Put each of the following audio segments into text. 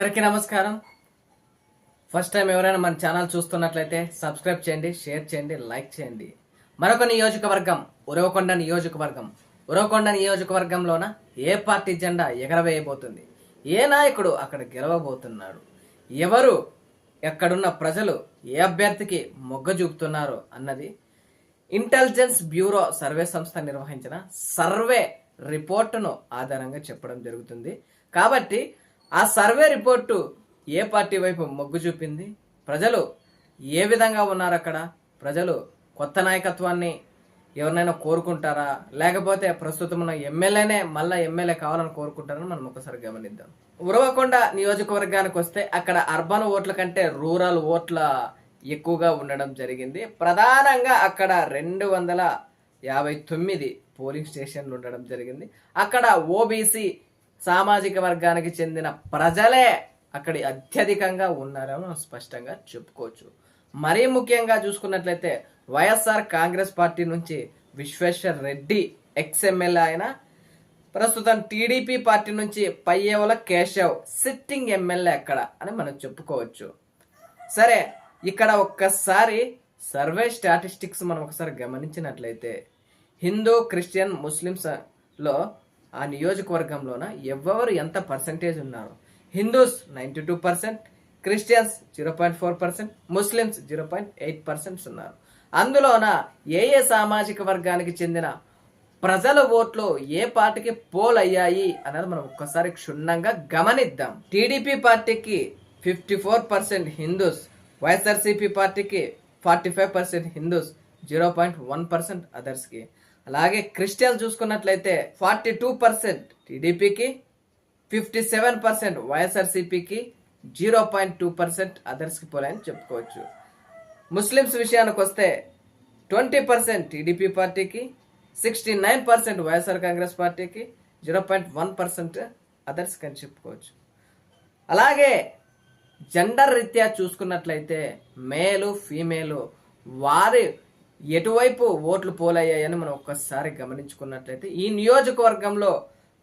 అందరికీ నమస్కారం. First time ఎవరైనా మన ఛానల్ చూస్తున్నట్లయితే సబ్స్క్రైబ్ చేయండి షేర్ చేయండి లైక్ చేయండి. మరొక నియోజకవర్గం ఉరవకొండ నియోజకవర్గం. ఉరవకొండ నియోజకవర్గంలోన ఏ పార్టీ జెండా ఎగరవేయబోతుంది? ఏ నాయకుడు అక్కడ గెలవబోతున్నాడు? ఎవరు ఎక్కడున్న ప్రజలు ఏ అభ్యర్థికి మొగ్గ చూపుతున్నారు అన్నది ఇంటెలిజెన్స్ బ్యూరో సర్వే సంస్థ నిర్వహించిన సర్వే రిపోర్టును ఆధారంగా చెప్పడం జరుగుతుంది. కాబట్టి ఆ సర్వే రిపోర్టు ఏ పార్టీ వైపు మొగ్గు చూపింది? ప్రజలు ఏ విధంగా ఉన్నారు అక్కడ ప్రజలు కొత్త నాయకత్వాన్ని ఎవరినైనా కోరుకుంటారా? లేకపోతే ప్రస్తుతం ఉన్న ఎమ్మెల్యేనే మళ్ళీ ఎమ్మెల్యే కావాలని కోరుకుంటారని మనం ఒకసారి గమనిద్దాం. ఉరవకొండ నియోజకవర్గానికి వస్తే అక్కడ అర్బన్ ఓట్ల కంటే రూరల్ ఓట్ల ఎక్కువగా ఉండడం జరిగింది. ప్రధానంగా అక్కడ రెండు వందల యాభై తొమ్మిది పోలింగ్ స్టేషన్లు ఉండడం జరిగింది. అక్కడ ఓబీసీ సామాజిక వర్గానికి చెందిన ప్రజలే అక్కడి అత్యధికంగా ఉన్నారని మనం స్పష్టంగా చెప్పుకోవచ్చు. మరీ ముఖ్యంగా చూసుకున్నట్లయితే వైఎస్ఆర్ కాంగ్రెస్ పార్టీ నుంచి విశ్వేశ్వర్ రెడ్డి ఎక్స్ఎమ్మెల్యే ఆయన ప్రస్తుతం టీడీపీ పార్టీ నుంచి పయ్యేవల కేశవ్ సిట్టింగ్ ఎమ్మెల్యే అక్కడ అని మనం చెప్పుకోవచ్చు. సరే ఇక్కడ ఒక్కసారి సర్వే స్టాటిస్టిక్స్ మనం ఒకసారి గమనించినట్లయితే హిందూ క్రిస్టియన్ ముస్లిమ్స్లో ఆ నియోజకవర్గంలోన ఎవరు ఎంత పర్సంటేజ్ ఉన్నారు. Hindus ninety two percent Christians zero point four percent Muslims zero point eight percents ఉన్నారు. అందులోన ఏ ఏ సామాజిక వర్గానికి చెందిన ప్రజల ఓట్లు ఏ పార్టీకి పోల్ అయ్యాయి అన్నది మనం ఒక్కసారి క్షుణ్ణంగా గమనిద్దాం. టీడీపీ పార్టీకి fifty four percent Hindus YSRCP పార్టీకి forty five percent Hindus zero point one percent అదర్స్కి. అలాగే క్రిస్టియన్స్ చూసుకున్నట్లయితే ఫార్టీ టూ పర్సెంట్ టీడీపీకి ఫిఫ్టీ సెవెన్ పర్సెంట్ వైఎస్ఆర్సీపీకి జీరో పాయింట్ టూ పర్సెంట్ అదర్స్కి పోలాయని చెప్పుకోవచ్చు. ముస్లిమ్స్ విషయానికి వస్తే ట్వంటీ పర్సెంట్ టీడీపీ పార్టీకి sixty nine percent YSR Congress పార్టీకి జీరో పాయింట్ వన్ పర్సెంట్ అదర్స్కి అని చెప్పుకోవచ్చు. అలాగే జెండర్ రీత్యా చూసుకున్నట్లయితే మేలు ఫీమేలు వారి ఎటువైపు ఓట్లు పోలయ్యాయని మనం ఒక్కసారి గమనించుకున్నట్లయితే ఈ నియోజకవర్గంలో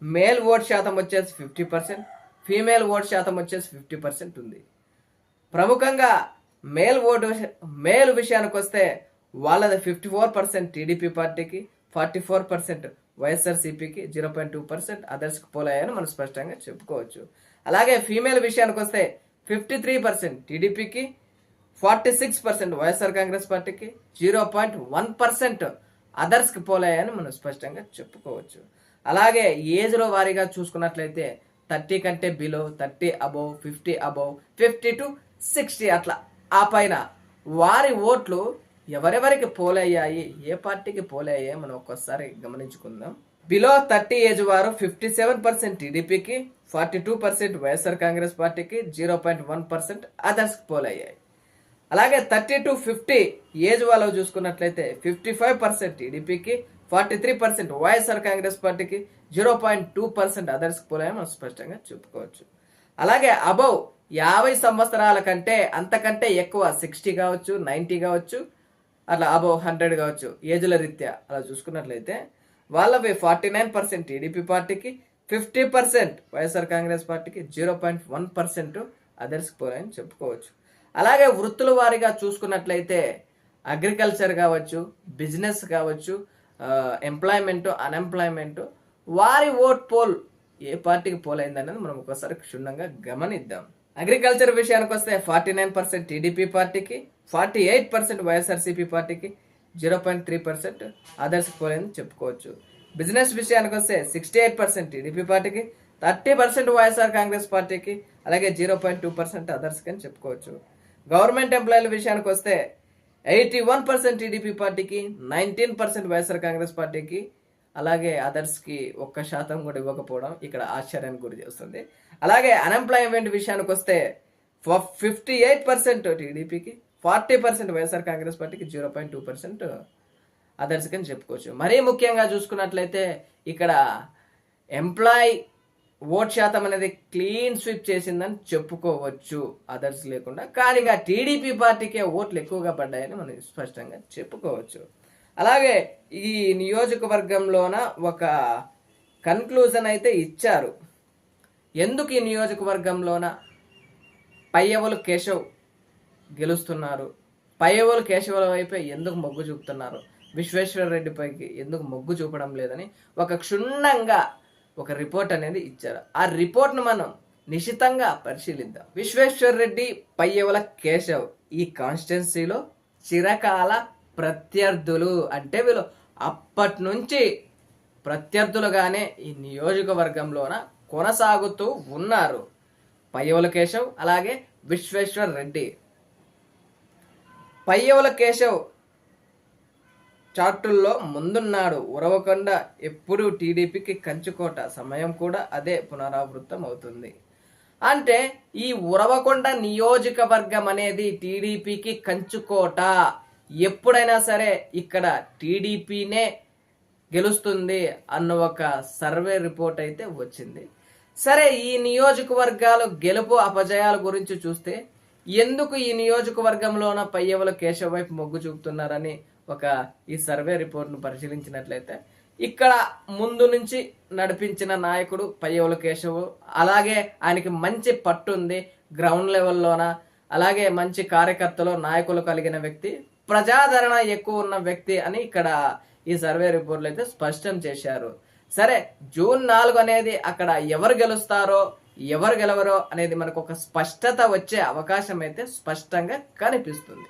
మేల్ ఓట్ శాతం వచ్చేసి ఫిఫ్టీ పర్సెంట్ ఫీమేల్ ఓట్ శాతం వచ్చేసి ఫిఫ్టీ పర్సెంట్ ఉంది. ప్రముఖంగా మేల్ ఓటు మేల్ విషయానికి వస్తే వాళ్ళది ఫిఫ్టీ ఫోర్ పర్సెంట్ టీడీపీ పార్టీకి ఫార్టీ ఫోర్ పర్సెంట్ వైఎస్ఆర్సీపీకి జీరో పాయింట్ టూ పర్సెంట్ అదర్స్కి పోలాయని మనం స్పష్టంగా చెప్పుకోవచ్చు. అలాగే ఫీమేల్ విషయానికి వస్తే ఫిఫ్టీ త్రీ పర్సెంట్ టీడీపీకి forty six percent YSR Congress పార్టీకి జీరో పాయింట్ వన్ పర్సెంట్ అదర్స్కి పోలాయని మనం స్పష్టంగా చెప్పుకోవచ్చు. అలాగే ఏజ్లో వారీగా చూసుకున్నట్లయితే థర్టీ కంటే below thirty above fifty above fifty to sixty అట్లా. ఆ పైన వారి ఓట్లు ఎవరెవరికి పోలయ్యాయి ఏ పార్టీకి పోలయ్యాయి మనం ఒక్కసారి గమనించుకుందాం. బిలో థర్టీ ఏజ్ వారు ఫిఫ్టీ సెవెన్ పర్సెంట్ టీడీపీకి forty two percent YSR Congress పార్టీకి జీరో పాయింట్ వన్ పర్సెంట్ అదర్స్కి పోలయ్యాయి. అలాగే థర్టీ టు ఫిఫ్టీ ఏజ్ వాళ్ళు చూసుకున్నట్లయితే ఫిఫ్టీ ఫైవ్ పర్సెంట్ టీడీపీకి forty three percent YSR Congress పార్టీకి జీరో పాయింట్ టూ పర్సెంట్ అదర్స్కి పోలాయని మనం స్పష్టంగా చెప్పుకోవచ్చు. అలాగే అబౌవ్ యాభై సంవత్సరాల కంటే అంతకంటే ఎక్కువ సిక్స్టీ కావచ్చు నైంటీ కావచ్చు అట్లా అబౌవ్ హండ్రెడ్ కావచ్చు ఏజ్ల రీత్యా అలా చూసుకున్నట్లయితే వాళ్ళవి ఫార్టీ నైన్ పర్సెంట్ టీడీపీ పార్టీకి ఫిఫ్టీ పర్సెంట్ వైఎస్ఆర్ కాంగ్రెస్ పార్టీకి జీరో పాయింట్ వన్ పర్సెంట్ అదర్స్కి పోలాయని చెప్పుకోవచ్చు. అలాగే వృత్తుల వారీగా చూసుకున్నట్లయితే అగ్రికల్చర్ కావచ్చు బిజినెస్ కావచ్చు ఎంప్లాయ్మెంట్ అన్ఎంప్లాయ్మెంట్ వారి ఓట్ పోల్ ఏ పార్టీకి పోల్ అయిందనేది మనం ఒకసారి క్షుణ్ణంగా గమనిద్దాం. అగ్రికల్చర్ విషయానికి వస్తే ఫార్టీ నైన్ పర్సెంట్ టీడీపీ పార్టీకి ఫార్టీ ఎయిట్ పర్సెంట్ వైఎస్ఆర్సీపీ పార్టీకి జీరో పాయింట్ త్రీ పర్సెంట్ అదర్స్కి పోలేదని చెప్పుకోవచ్చు. బిజినెస్ విషయానికి వస్తే సిక్స్టీ ఎయిట్ పర్సెంట్ టీడీపీ పార్టీకి థర్టీ పర్సెంట్ వైఎస్ఆర్ కాంగ్రెస్ పార్టీకి అలాగే జీరో పాయింట్ టూ పర్సెంట్ అదర్స్కి అని చెప్పుకోవచ్చు. గవర్నమెంట్ ఎంప్లాయీల విషయానికి వస్తే ఎయిటీ వన్ పర్సెంట్ టీడీపీ పార్టీకి నైన్టీన్ పర్సెంట్ వైఎస్ఆర్ కాంగ్రెస్ పార్టీకి అలాగే అదర్స్కి ఒక్క శాతం కూడా ఇవ్వకపోవడం ఇక్కడ ఆశ్చర్యానికి గురి చేస్తుంది. అలాగే అన్ఎంప్లాయ్మెంట్ విషయానికి వస్తే ఫిఫ్టీ ఎయిట్ పర్సెంట్ టీడీపీకి ఫార్టీ పర్సెంట్ వైఎస్ఆర్ కాంగ్రెస్ పార్టీకి జీరో పాయింట్ టూ పర్సెంట్ అదర్స్కి అని చెప్పుకోవచ్చు. మరీ ముఖ్యంగా చూసుకున్నట్లయితే ఇక్కడ ఎంప్లాయ్ ఓట్ శాతం అనేది క్లీన్ స్వీప్ చేసిందని చెప్పుకోవచ్చు అదర్స్ లేకుండా. కానీ ఇంకా టీడీపీ పార్టీకే ఓట్లు ఎక్కువగా పడ్డాయని మనం స్పష్టంగా చెప్పుకోవచ్చు. అలాగే ఈ నియోజకవర్గంలోన ఒక కన్క్లూజన్ అయితే ఇచ్చారు. ఎందుకు ఈ నియోజకవర్గంలోన పయ్యవలు కేశవ్ గెలుస్తున్నారు? పయ్యవలు కేశవుల వైపే ఎందుకు మొగ్గు చూపుతున్నారు? విశ్వేశ్వర రెడ్డిపైకి ఎందుకు మొగ్గు చూపడం లేదని ఒక క్షుణ్ణంగా ఒక రిపోర్ట్ అనేది ఇచ్చారు ఆ రిపోర్ట్ను మనం నిశితంగా పరిశీలిద్దాం. విశ్వేశ్వర్ రెడ్డి పయ్యవుల కేశవ్ ఈ కాన్స్టిట్యున్సీలో చిరకాల ప్రత్యర్థులు. అంటే వీళ్ళు అప్పటి నుంచి ప్రత్యర్థులుగానే ఈ నియోజకవర్గంలోన కొనసాగుతూ ఉన్నారు. పయ్యవుల కేశవ్ అలాగే విశ్వేశ్వర్ రెడ్డి. పయ్యవుల కేశవ్ చార్టుల్లో ముందున్నాడు. ఉరవకొండ ఎప్పుడు టీడీపీకి కంచుకోట. సమయం కూడా అదే పునరావృతం అవుతుంది. అంటే ఈ ఉరవకొండ నియోజకవర్గం అనేది టీడీపీకి కంచుకోట. ఎప్పుడైనా సరే ఇక్కడ టీడీపీనే గెలుస్తుంది అన్న ఒక సర్వే రిపోర్ట్ అయితే వచ్చింది. సరే ఈ నియోజకవర్గాలు గెలుపు అపజయాల గురించి చూస్తే ఎందుకు ఈ నియోజకవర్గంలోన పయ్యవల కేశవ వైపు మొగ్గు చూపుతున్నారని ఒక ఈ సర్వే రిపోర్ట్ను పరిశీలించినట్లయితే ఇక్కడ ముందు నుంచి నడిపించిన నాయకుడు పయ్యవుల కేశవ్ అలాగే ఆయనకి మంచి పట్టు ఉంది గ్రౌండ్ లెవెల్లోన అలాగే మంచి కార్యకర్తలు నాయకులు కలిగిన వ్యక్తి ప్రజాదరణ ఎక్కువ ఉన్న వ్యక్తి అని ఇక్కడ ఈ సర్వే రిపోర్ట్లు అయితే స్పష్టం చేశారు. సరే జూన్ నాలుగు అనేది అక్కడ ఎవరు గెలుస్తారో ఎవరు గెలవరో అనేది మనకు ఒక స్పష్టత వచ్చే అవకాశం అయితే స్పష్టంగా కనిపిస్తుంది.